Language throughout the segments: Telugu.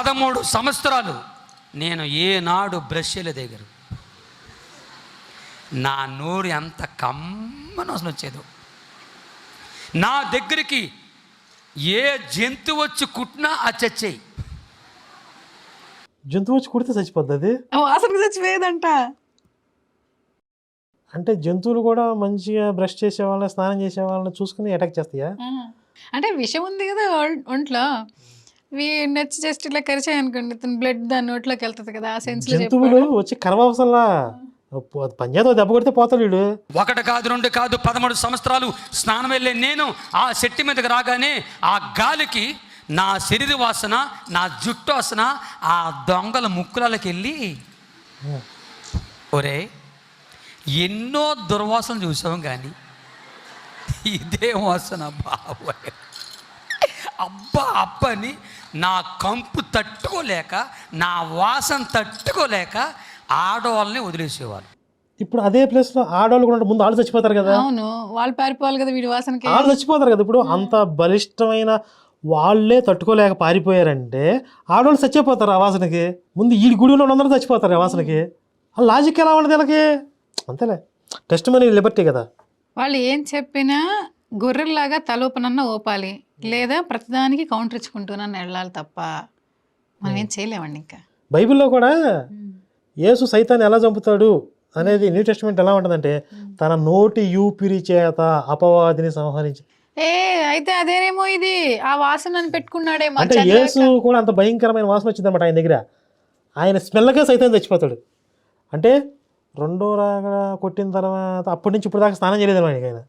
పదమూడు సంవత్సరాలు నేను ఏనాడు బ్రష్ దగ్గర. నా నోరు ఎంత కమ్మని వాసన వచ్చేదో. నా దగ్గరికి ఏ జంతువు వచ్చి కుట్టినా ఆ చచ్చేయి. జంతువు వచ్చి కుడితే చచ్చిపోద్ది అది? వాసనకు చచ్చిపోయేదంట. అంటే జంతువులు కూడా మంచిగా బ్రష్ చేసే వాళ్ళని స్నానం చేసే వాళ్ళని చూసుకుని అటాక్ చేస్తాయా. అంటే విషం ఉంది కదా ఒంట్లో. నచ్చి జస్ట్ ఇలా కరిచాయి అనుకోండి తన బ్లడ్ దాని నోట్లోకి వెళ్తుంది కదా ఆ సెన్స్ జంతువులు. వచ్చి కరవసంలా పంజాతో దెబ్బ కొడితే పోతాడు వీడు. ఒకటి కాదు రెండు కాదు పదమూడు సంవత్సరాలు స్నానం వెళ్ళే నేను ఆ చెట్టు మీదకి రాగానే ఆ గాలికి నా శరీర వాసన నా జుట్టు వాసన ఆ దొంగల ముక్కులకి వెళ్ళి ఒరే ఎన్నో దుర్వాసన చూసాం కానీ ఇదే వాసన బాబోయ్. అబ్బా అబ్బని నా కంపు తట్టుకోలేక నా వాసన తట్టుకోలేక ఆడవాళ్ళని వదిలేసేవాళ్ళు ఇప్పుడు అదే ప్లేస్లో ఆడవాళ్ళు కూడా. ముందు ఆళ్ళు చచ్చిపోతారు కదా? అవును వాళ్ళు పారిపోవాలి కదా వీడి వాసనకి. ఆళ్ళు చచ్చిపోతారు కదా? ఇప్పుడు అంత బలిష్టమైన వాళ్ళే తట్టుకోలేక పారిపోయారంటే ఆడవాళ్ళు చచ్చిపోతారు ఆ వాసనకి. ముందు ఈ గుడిలో అందరూ చచ్చిపోతారు ఆ వాసనకి. ఆ లాజిక్ ఎలా ఉండదు వీళ్ళకి? అంతేలే. టెస్ట్ మనీ లిబర్టీ కదా. వాళ్ళు ఏం చెప్పినా గొర్రెల్లాగా తలోపనన్న ఓపాలి లేదా ప్రతిదానికి కౌంటర్ ఇచ్చుకుంటూనన్న వెళ్ళాలి తప్ప మనం ఏం చేయలేమండి ఇంకా. బైబిల్లో కూడా యేసు సైతాన్ని ఎలా చంపుతాడు అనేది న్యూ టెస్ట్మెంట్ ఎలా ఉంటుందంటే తన నోటి యూపిరి చేత అపవాదిని సంహరించి. ఏ అయితే అదేనేమో ఇది? ఆ వాసనని పెట్టుకున్నాడేమో అంటే. యేసు కూడా అంత భయంకరమైన వాసన వచ్చిందన్నమాట ఆయన దగ్గర. ఆయన స్మెల్గా సైతం చచ్చిపోతాడు. అంటే రెండో రాగా కొట్టిన తర్వాత అప్పటి నుంచి ఇప్పుడు దాకా స్నానం చేయలేదు ఆయనకి ఆయన.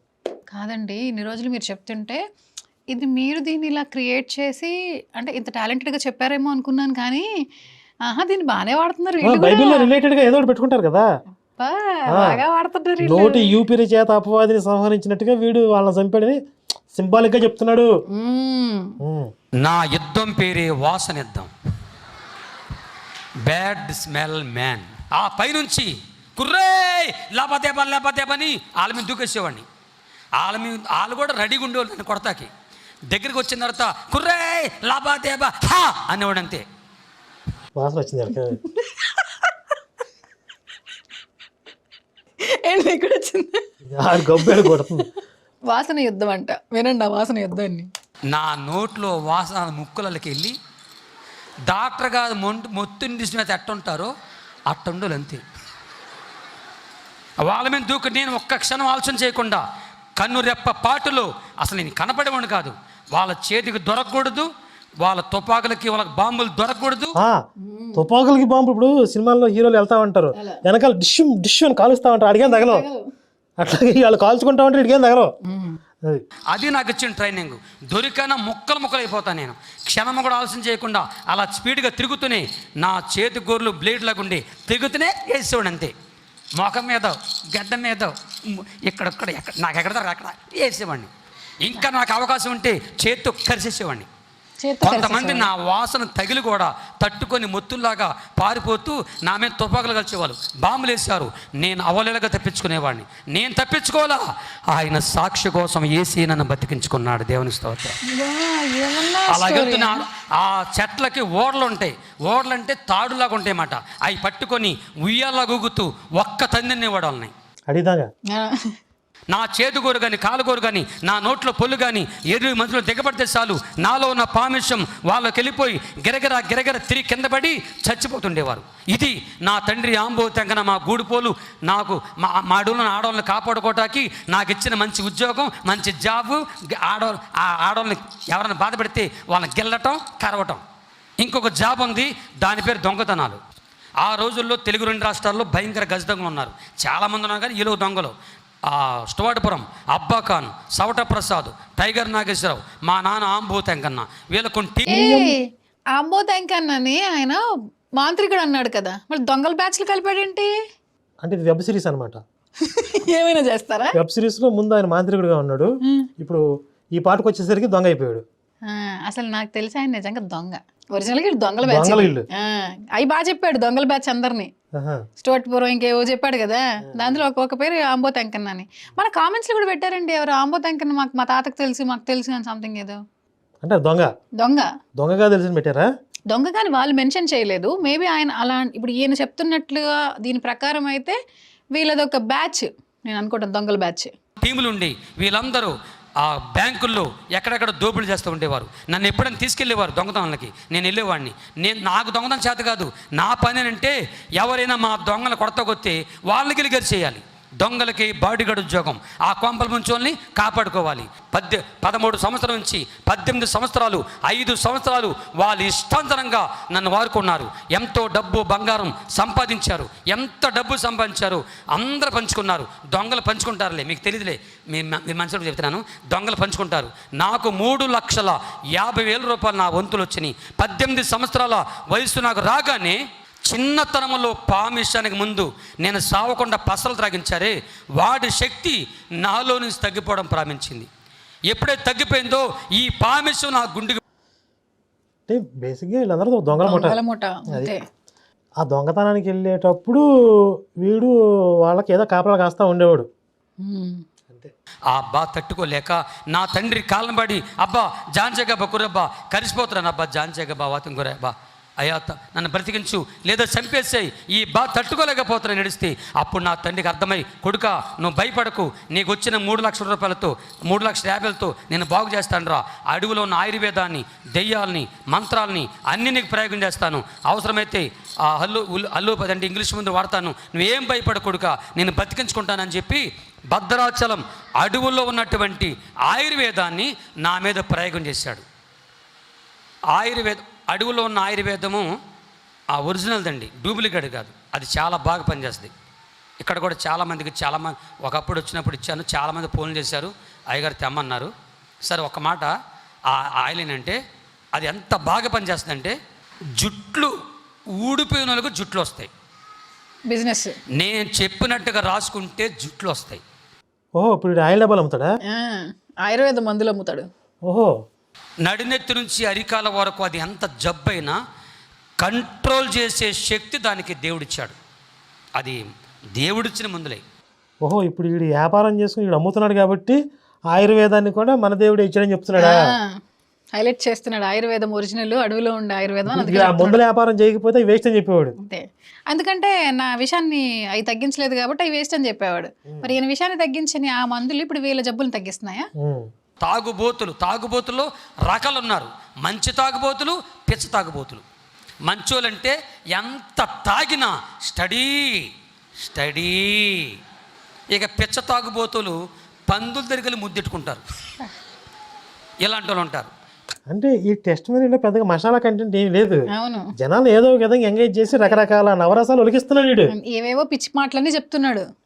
కాదండి ఇన్ని రోజులు మీరు చెప్తుంటే ఇది మీరు దీన్ని ఇలా క్రియేట్ చేసి అంటే ఇంత టాలెంటెడ్గా చెప్పారేమో అనుకున్నాను కానీ ఆహా దీన్ని బాగానే వాడుతున్నారు. బైబిల్లో రిలేటెడ్గా ఏదో ఒకటి పెట్టుకుంటారు కదా. బాగా వాడుతున్నారు వీళ్ళు. నోటి యూపిరి చేత అపవాదిని సంహరించినట్టుగా వీడు వాళ్ళని చంపాడని సింబాలిక్గా చెప్తున్నాడు మ్మ్. ఉమ్. నా యుద్ధం పేరే వాసన యుద్ధం బ్యాడ్ స్మెల్ మ్యాన్ ఆ పైనుంచి కుర్రే లేపదేపా లేపదేపని వాళ్ళ మీద దూకేసేవాడిని వాళ్ళ మీద వాళ్ళు కూడా రెడీగా ఉండేవాళ్ళు నన్ను కొడతాకి. దగ్గరికి వచ్చిన తర్వాత కుర్రే లాభాదేబా హా! అనేవాడు అంతే. వాసన వచ్చింది. ఏంటి ఇక్కడ వచ్చింది? కొడుతుంది. వాసన యుద్ధం అంట. వినండి ఆ వాసన యుద్ధాన్ని. నా నోట్లో వాసన ముక్కులకి వెళ్ళి డాక్టర్ గారు మొంటు మొత్తుని తీసి మీద ఎట్టుంటారో అట్టుండోలు అంతే. వాళ్ళ మీద దూకు నేను ఒక్క క్షణం ఆలోచన చేయకుండా కన్ను రెప్ప పాటులో అసలు నేను కనపడేవాడు కాదు. వాళ్ళ చేతికి దొరకకూడదు వాళ్ళ తుపాకులకి వాళ్ళకి బాంబులు దొరకకూడదు. ఆ, తుపాకులకి బాంబు ఇప్పుడు సినిమాల్లో హీరోలు వెళ్తా ఉంటారు. వెనకాల డిష్ డిష్ అని కాలుస్తా ఉంటారు. అడిగేం తగలవు. అట్లాగే వాళ్ళు కాల్చుకుంటా ఉంటారు ఇడిగేం తగలవు. అది. నాకు ఇచ్చిన ట్రైనింగ్. దొరికన ముక్కలు ముక్కలు అయిపోతాను నేను. క్షణం కూడా ఆలోచన చేయకుండా అలా స్పీడ్గా తిరుగుతూనే నా చేతి గోర్లు బ్లేడ్ లాగుండి తిరుగుతూనే వేసేవాడు అంతే. మొఖం మీద గడ్డ మీద ఇక్కడక్కడ ఎక్కడ నాకు ఎక్కడ అక్కడ వేసేవాడిని ఇంకా నాకు అవకాశం ఉంటే చేత్తో కరిసేసేవాడిని. కొంతమంది నా వాసన తగిలి కూడా తట్టుకొని మొత్తుల్లాగా పారిపోతూ నా మీద తుపాకులు కలిసేవాళ్ళు బాంబులు వేసారు నేను అవలేలుగా తప్పించుకునేవాడిని. నేను తప్పించుకోవాలా? ఆయన సాక్షి కోసం ఏసీ నన్ను బతికించుకున్నాడు. దేవుని స్తోత్రం. అలాగే ఆ చెట్లకి ఓడలు ఉంటాయి. ఓడలు అంటే తాడులాగా ఉంటాయి అన్నమాట అవి పట్టుకొని ఉయ్యాలా గూగుతూ ఒక్క తందినేవాడు వాళ్ళని. అడిగిదాగా ఆ. నా చేతుగోరు కానీ కాలుగోరు కానీ నా నోట్లో పొల్లు కానీ ఎరు మనుషులు దిగబడితే చాలు. నాలో ఉన్న పామిషం వాళ్ళకి వెళ్ళిపోయి గిరగిర గిరగిర తిరిగి కింద పడి చచ్చిపోతుండేవారు. ఇది నా తండ్రి ఆంబో తెంగన మా గూడుపోలు నాకు మా మా అడవులను ఆడవాళ్ళని కాపాడుకోవటానికి నాకు ఇచ్చిన మంచి ఉద్యోగం మంచి జాబు ఆడవాళ్ళు ఆ ఆడవాళ్ళని ఎవరైనా బాధపెడితే వాళ్ళని గిల్లటం కరవటం. ఇంకొక జాబ్ ఉంది దాని పేరు దొంగతనాలు. ఆ రోజుల్లో తెలుగు రెండు రాష్ట్రాల్లో భయంకర గజ దొంగలు ఉన్నారు చాలామంది ఉన్నారు కానీ ఈలో దొంగలు. ఆ స్టువార్ట్పురం అబ్బా ఖాన్ సవట ప్రసాద్ టైగర్ నాగేశ్వరరావు మా నాన్న ఆంబోతెంకన్న వీళ్ళకు టీ ఏ అంబో అన్నని ఆయన మాంత్రికుడు అన్నాడు కదా. మళ్ళీ దొంగల బ్యాచ్లు కలిపాడేంటి? అంటే ఇది వెబ్ సిరీస్ అనమాట ఏమైనా చేస్తారా? వెబ్ సిరీస్లో ముందు ఆయన మాంత్రికుడిగా ఉన్నాడు. ఇప్పుడు ఈ పాటకు వచ్చేసరికి దొంగ అయిపోయాడు. ఆ, అసలు నాకు తెలిసి ఆయన నిజంగా దొంగ. ఒరిజినల్గా దొంగల బ్యాచ్. అవి బాగా చెప్పాడు దొంగల బ్యాచ్ అందరినీ. ఆహా. స్టోట్ పూర్వం ఇంకేవో చెప్పాడు కదా. దాంట్లో ఒక్కొక్క పేరు ఆంబో తెంకన్న అని మన కామెంట్స్లో కూడా పెట్టారండి ఎవరు? ఆంబో తెంకన్న మాకు మా తాతకు తెలుసు మాకు తెలుసు అని సంథింగ్ ఏదో. అంటే దొంగ? దొంగ. దొంగగా తెలిసి పెట్టారా? దొంగ కానీ వాళ్ళు మెన్షన్ చేయలేదు. మేబీ ఆయన అలా ఇప్పుడు ఈయన చెప్తున్నట్లుగా దీని ప్రకారం అయితే వీళ్ళది ఒక బ్యాచ్ నేను అనుకుంటాను దొంగల బ్యాచ్ టీములు ఉండి వీళ్ళందరూ ఆ బ్యాంకుల్లో ఎక్కడెక్కడ దోపిడీ చేస్తూ ఉండేవారు. నన్ను ఎప్పుడైనా తీసుకెళ్ళేవారు దొంగతనాలకి. నేను వెళ్ళేవాడిని. నేను నాకు దొంగతనం చేత కాదు. నా పని అంటే ఎవరైనా మా దొంగలు కొడతకొస్తే వాళ్ళకి వెళ్ళి గరి చేయాలి. దొంగలకి బాడీగార్డ్ ఉద్యోగం. ఆ కొంపల ముంచోల్ని కాపాడుకోవాలి. పద్దె పదమూడు సంవత్సరం నుంచి పద్దెనిమిది సంవత్సరాలు ఐదు సంవత్సరాలు వాళ్ళు ఇష్టాంతరంగా నన్ను వాడుకున్నారు. ఎంతో డబ్బు బంగారం సంపాదించారు. ఎంత డబ్బు సంపాదించారు? అందరూ పంచుకున్నారు. దొంగలు పంచుకుంటారులే. మీకు తెలియదులే మీ మీ మనసులో చెప్తున్నాను. దొంగలు పంచుకుంటారు. నాకు మూడు లక్షల యాభై వేల రూపాయలు నా వంతులు వచ్చినాయి. పద్దెనిమిది సంవత్సరాల వయసు నాకు రాగానే చిన్నతనంలో పామిషానికి ముందు నేను సావకుండా పసలు త్రాగించారే వాడి శక్తి నాలో నుంచి తగ్గిపోవడం ప్రారంభించింది. ఎప్పుడైతే తగ్గిపోయిందో ఈ పామిషం నా గుండెకి అంటే బేసిక్గా వీళ్ళందరూ దొంగల మూట. ఆ దొంగతనానికి వెళ్ళేటప్పుడు వీడు వాళ్ళకి ఏదో కాపలా కాస్తా ఉండేవాడు. ఆ అబ్బా తట్టుకోలేక నా తండ్రి కాలం పడి అబ్బా జాంచేగబ్బా కురబ్బా కరిసిపోతున్నాను అబ్బా జాంచేగబ్బా వాతం కురబ్బా. అయ్యా నన్ను బ్రతికించు లేదా చంపేసేయి ఈ బా తట్టుకోలేకపోతున్నా నడిస్తే అప్పుడు నా తండ్రికి అర్థమై కొడుక నువ్వు భయపడకు నీకు వచ్చిన మూడు లక్షల రూపాయలతో మూడు లక్షల యాభైలతో నేను బాగు చేస్తాను రా అడవిలో ఉన్న ఆయుర్వేదాన్ని దెయ్యాల్ని మంత్రాల్ని అన్ని నీకు ప్రయోగం చేస్తాను. అవసరమైతే ఆ హల్లు అల్లు అంటే ఇంగ్లీష్ ముందు వాడతాను. నువ్వేం భయపడకొడుక నేను బతికించుకుంటానని చెప్పి భద్రాచలం అడవుల్లో ఉన్నటువంటి ఆయుర్వేదాన్ని నా మీద ప్రయోగం చేశాడు. ఆయుర్వేదం అడవులో ఉన్న ఆయుర్వేదము ఆ ఒరిజినల్ దండి డూప్లికేట్ కాదు. అది చాలా బాగా పనిచేస్తుంది. ఇక్కడ కూడా చాలామందికి చాలామంది ఒకప్పుడు వచ్చినప్పుడు ఇచ్చాను. చాలామంది ఫోన్ చేశారు. అయ్యగారు తెమ్మన్నారు. సరే ఒక మాట. ఆ ఆయిల్ ఏంటంటే అది ఎంత బాగా పనిచేస్తుందంటే జుట్లు ఊడిపోయిన వాళ్ళకు జుట్లు వస్తాయి బిజినెస్. నేను చెప్పినట్టుగా రాసుకుంటే జుట్లు వస్తాయి ఓహో ఇప్పుడు ఆయిల్ డబ్బాలు అమ్ముతాడా? ఆ, ఆయుర్వేద మందులు అమ్ముతాడు. ఓహో. నడినెత్తి నుంచి అరికాల వరకు అది ఎంత జబ్బైనా కంట్రోల్ చేసే శక్తి దానికి దేవుడిచ్చాడు. అది దేవుడిచ్చిన ముందులే. ఓహో ఇప్పుడు వీడు వ్యాపారం చేసుకుని వీడు అమ్ముతున్నాడు కాబట్టి ఆయుర్వేదాన్ని కూడా మన దేవుడు ఇచ్చాడని చెప్తున్నాడా? హైలైట్ చేస్తున్నాడు. ఆయుర్వేదం ఒరిజినల్ అడవిలో ఉండే ఆయుర్వేదం మందుల వ్యాపారం చేయకపోతే వేస్ట్ అని చెప్పేవాడు. అంతే. ఎందుకంటే నా విషయాన్ని అవి తగ్గించలేదు కాబట్టి అవి వేస్ట్ అని చెప్పేవాడు. మరి ఈయన విషయాన్ని తగ్గించని ఆ మందులు ఇప్పుడు వీళ్ళ జబ్బులు తగ్గిస్తున్నాయా. తాగుబోతులు తాగుబోతుల్లో రకాలు ఉన్నారు మంచి తాగుబోతులు పిచ్చ తాగుబోతులు. మంచోళ్ళంటే ఎంత తాగినా స్టడీ స్టడీ. ఇక పిచ్చ తాగుబోతులు పందుల దగ్గర ముద్దెట్టుకుంటారు. ఇలాంటి వాళ్ళు ఉంటారు. అంటే ఈ టెస్ట్ మెనీలో పెద్దగా మసాలా కంటెంట్ ఏం లేదు. అవును. జనాలు ఏదో ఒక విధంగా ఎంగేజ్ చేసి రకరకాల నవరసాలు ఒలికిస్తున్నాడు వీడు. ఏవేవో పిచ్చి మాటలన్నీ చెప్తున్నాడు.